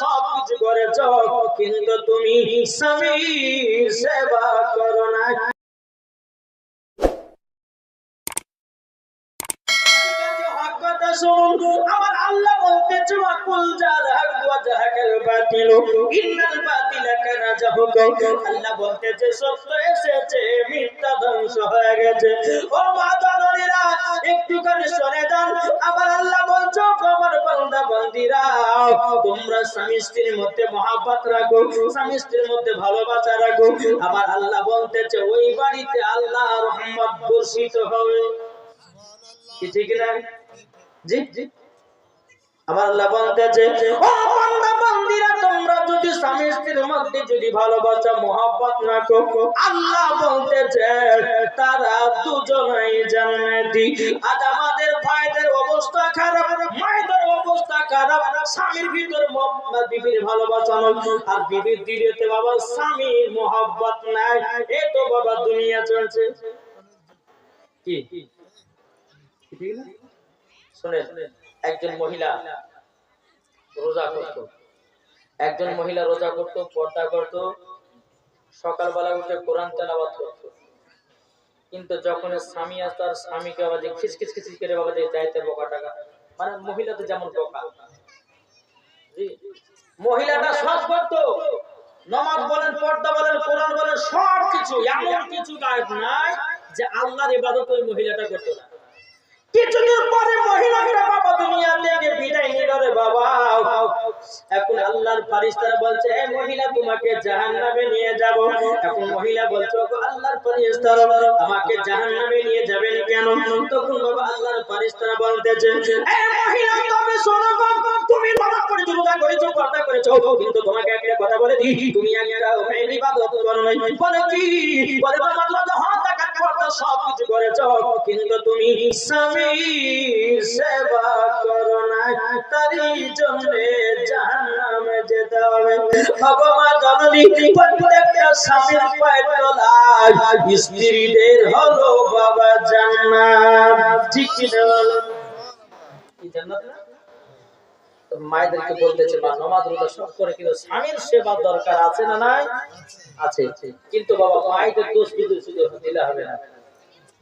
সব কিছু করেছ, কিন্তু তুমি স্বামীর সেবা করো না আমার আল্লাহ বলতে চুমা কুল ওয়া জাহাকাল বাতিল ইন্নাল বাতিলা কানা জাহুক আল্লাহ বলতেছে, সত্য এসেছে, মিথ্যা ধ্বংস হয়ে গেছে। ও মা জননীরা একটুখানি শুনে যান। আমার আল্লাহ বলছো আমার বান্দা বান্দিরা, তোমরা স্বামী স্ত্রীর মধ্যে মহাব্বত রাখো, স্বামী স্ত্রীর মধ্যে ভালোবাসা রাখো। আমার আল্লাহ বলতেছে, ওই বাড়িতে আল্লাহ রহমত বর্ষিত হবে। কি ঠিক না? জি জি। আবার আল্লাহ বলতেছে স্বামী স্ত্রীর মধ্যে যদি ভালোবাসা, মহব্বত না করো আল্লাহ বলতেছে, তারা দুজনেই জান্নাতি। আজ আমাদের ভাইদের অবস্থা খারাপ মায়েদের অবস্থা খারাপ। স্বামীর ভিতর বিবির ভালোবাসা নয়। আর বিবির দিলেতে বাবা, স্বামীর মহব্বত নাই। এই তো বাবা, দুনিয়া চলছে। কি? শুনেন, একজন মহিলা রোজা করত। একজন মহিলা রোজা করত, পর্দা করত, সকালবেলা উঠে কোরআন তেলাওয়াত করত। কিন্তু যখন স্বামী আর তার স্বামীকে আবার যে খিচখিচ খিচখিচ করে বাবা যে যাইতে বোকা টাকা। মানে মহিলাদের যেমন বোকা। মহিলাটা সব করতো। নমাজ বলেন, পর্দা বলেন, কোরআন বলেন, সব কিছু, এমন কিছু গায়ব নাই যে আল্লাহর ইবাদত ওই মহিলাটা করতো না। কিছুদিন পরে বাবা দুনিয়া থেকে বিদায় নিল রে বাবা। এখন আল্লাহর ফারিস্তারা বলছে মহিলা তোমাকে জাহান্নামে নিয়ে যাব। এখন মহিলা বলছে আল্লাহর ফারিস্তারা আমাকে জাহান্নামে নিয়ে যাবেন কেন? তখন বাবা আল্লাহর ফারিস্তারা বলতেছে মহিলা তবে শোনো বাবা, তুমি রোজা করেছ পর্দা করেছ কিন্তু তোমাকে একটা কথা বলে দিই তুমি একটা করো নাই। বলে কি? বলে তোমার লজ্জা হ্যাঁ তাকাত সব কিছু করেছ। কিন্তু তুমি স্বামীর সেবা করো না তারই জন্য জাহান্নামে যেতে হবে। ভগবান জননী প্রত্যেকটা স্বামীর পায়ের তলায় স্ত্রীদের হলো বাবা জান্নাত। ঠিক কি না? জান্নাত? না মায়েদেরকে বলতেছে মা নমাজ রোজা সব করে কিন্তু স্বামীর সেবা দরকার আছে না নাই? আছে। কিন্তু বাবা মায়েদের দোষ শুধু দিলে হবে না।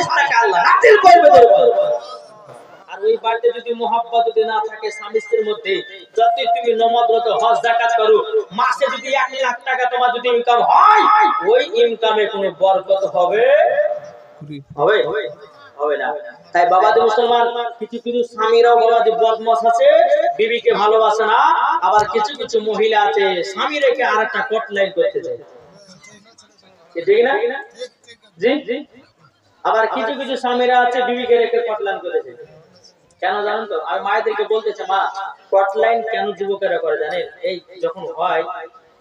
ফারিস্তাকে আল্লাহ নাজিল করবে তোর আর ওই বাড়িতে যদি মোহাব্বত যদি না থাকে স্বামী স্ত্রীর মধ্যে যতই তুমি নমাজ হজ জাকাত করো মাসে যদি এক লাখ টাকা তোমার যদি ইনকাম হয় ওই ইনকামে কোনো বরকত হবে? হবে? হবে না। তাই বাবাজি মুসলমান কিছু কিছু স্বামীরাও বাবাজি বদমাস আছে বিবিকে ভালোবাসে না আবার কিছু কিছু মহিলা আছে স্বামী রেখে আর একটা কট লাইন করতে চায়। ঠিক না? জি জি? আবার কিছু কিছু স্বামীরা আছে বিবিকে রেখে কটলাইন করেছে। কেন জানেন তো? আমি মায়েদেরকে বলতেছে, মা, কটলাইন কেন যুবকেরা করে জানেন? এই যখন হয়,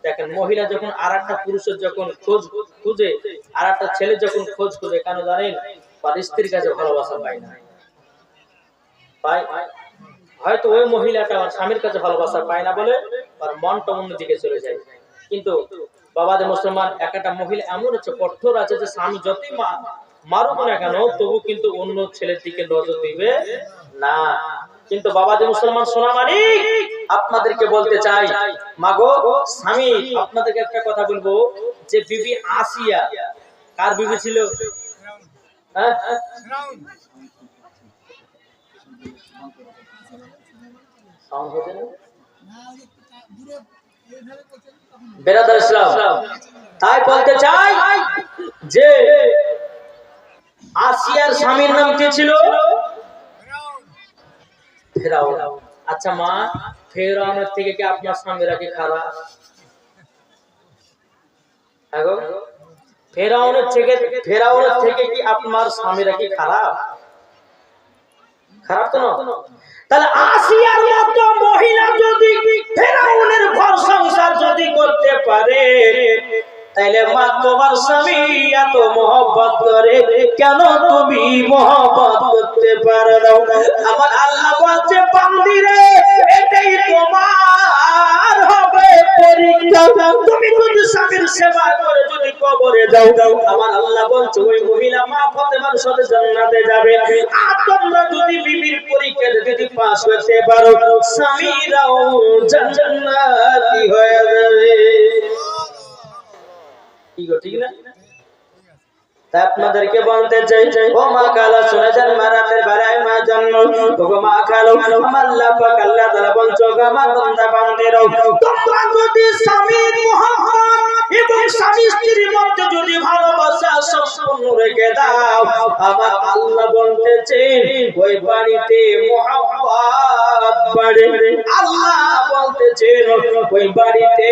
দেখেন মহিলা যখন আর একটা পুরুষের যখন খোঁজ খুঁজে আর একটা ছেলে যখন খোঁজ খুঁজে, কেন জানেন? তার স্ত্রীর কাছে ভালোবাসা পায় না। পায়? হয়তো ওই মহিলাটা আমার স্বামীর কাছে ভালোবাসা পায় না বলে আর মনটা অন্যদিকে চলে যায়। কিন্তু বাবাদের মুসলমান, এক একটা মহিলা এমন হচ্ছে, কঠোর আছে যে স্বামী যতই মা- মারুক না কেন? তবু কিন্তু অন্য ছেলের দিকে নজর দিবে না। কিন্তু বাবাদের মুসলমান সোনা মানিক, আপনাদেরকে বলতে চাই, মাগো, স্বামী, আপনাদেরকে একটা কথা বলব, যে বিবি আসিয়া, কার বিবি ছিল? হ্যাঁ? ইসলাম, তাই বলতে চাই যে আসিয়ার স্বামীর নাম কি ছিল? ফেরাউন। আচ্ছা মা, ফেরাউনের থেকে কি আপনার স্বামীরা কি খারাপ? ফেরাউনের থেকে ফেরাউনের থেকে কি আপনার স্বামীরা কি খারাপ? খারাপ তো না? তাহলে আসিয়ার মতো মহিলা যদি ফেরাউনের ঘর তোমার স্বামী এত মহব্বত করে, কেন তুমি মহব্বত করতে পারো না? আমার আল্লাহ বলছে বান্দিরে এটাই তোমার হবে পরীক্ষা। তুমি যদি স্বামীর সেবা করে যদি কবরে যাও যাও আমার আল্লাহ বলছে, ওই মহিলা মা ফাতেমার সাথে জান্নাতে যাবে। আর তোমরা যদি বিবির পরীক্ষাতে যদি পাস হতে পারো, স্বামীরাও জান্নাতি হয়ে ঠিক না? আপনাদেরকে বলতে চাই, ও মা কালা, শুনেছেন মারাতের মা জন্ম? ও মা কালো, আমার পাক আল্লাহ বলছো দাও আমার আল্লাহ বলতেছেন, ওই বাড়িতে বাড়ে। আল্লাহ বলতেছেন, ওই বাড়িতে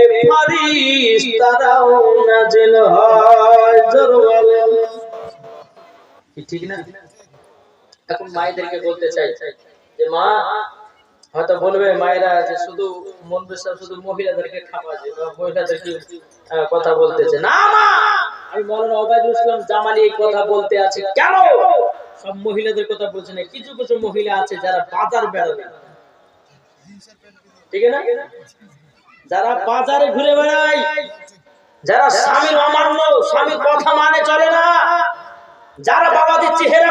নাজিল হয়, জোর বলেন। কি ঠিক না? এখন মায়েদেরকে বলতে চাই যে, মা, হয়তো বলবে মায়েরা যে শুধু মন শুধু মহিলাদেরকে খাওয়াছে বা মহিলাদেরকে কথা বলতেছে? না, মা! যারা বাজার বেড়াবে। ঠিক না?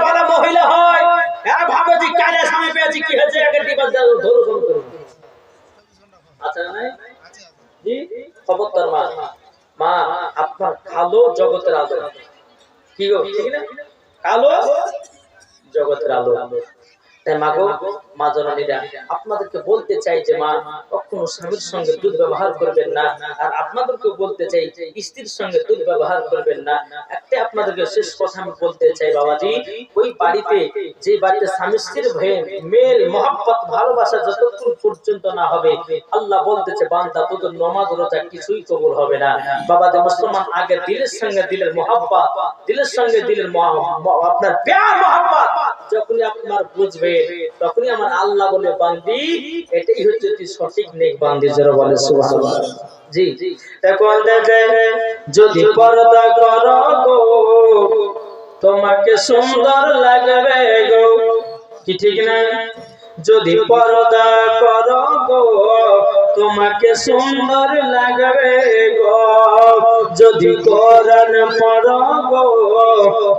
মানে মহিলা হয়, এরা ভাবে যে কালে স্বামী পেয়েছি, কি হয়েছে? একে টিপাস দাও ধরো মা। মা আপনার কালো জগতের আলো। কি গো ঠিক না? কালো জগতের আলো। আপনাদেরকে বলতে চাই যে মা, কখনো স্বামীর সঙ্গে করবেন না, আর আপনাদেরকে বলতে চাই, স্ত্রীর সঙ্গে করবেন না। একটা আপনাদেরকে শেষ কথা আমি বলতে চাই, বাবাজি, ওই বাড়িতে, যে বাড়িতে স্বামী স্ত্রীর ভয়ে মেল ভালোবাসা যতক্ষণ পর্যন্ত না হবে, আল্লাহ বলতেছে, বান্দা, তোদের নমাজ, রোজা কিছুই কবুল হবে না। বাবা যে মুসলমান আগে দিলের সঙ্গে দিলের মহাব্বত, দিলের সঙ্গে দিলের আপনার প্যার যখনই আপনার বুঝবে, তখনই আমার আল্লাহ বলে, বান্দি, এটাই হচ্ছে তুই সঠিক নেক বান্দি যারা বলে, সুবহানাল্লাহ। জি। এখন দেখে, যদি পর্দা করো গো, তোমাকে সুন্দর লাগবে গো। কি ঠিক না? যদি পর্দা করো গো, তোমাকে সুন্দর লাগবে যদি কোরআন পড়ো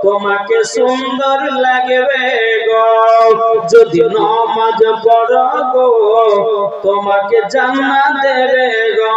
তোমাকে সুন্দর লাগবে গো। যদি নমাজ পড়ো তোমাকে জান্নাত দেবে গো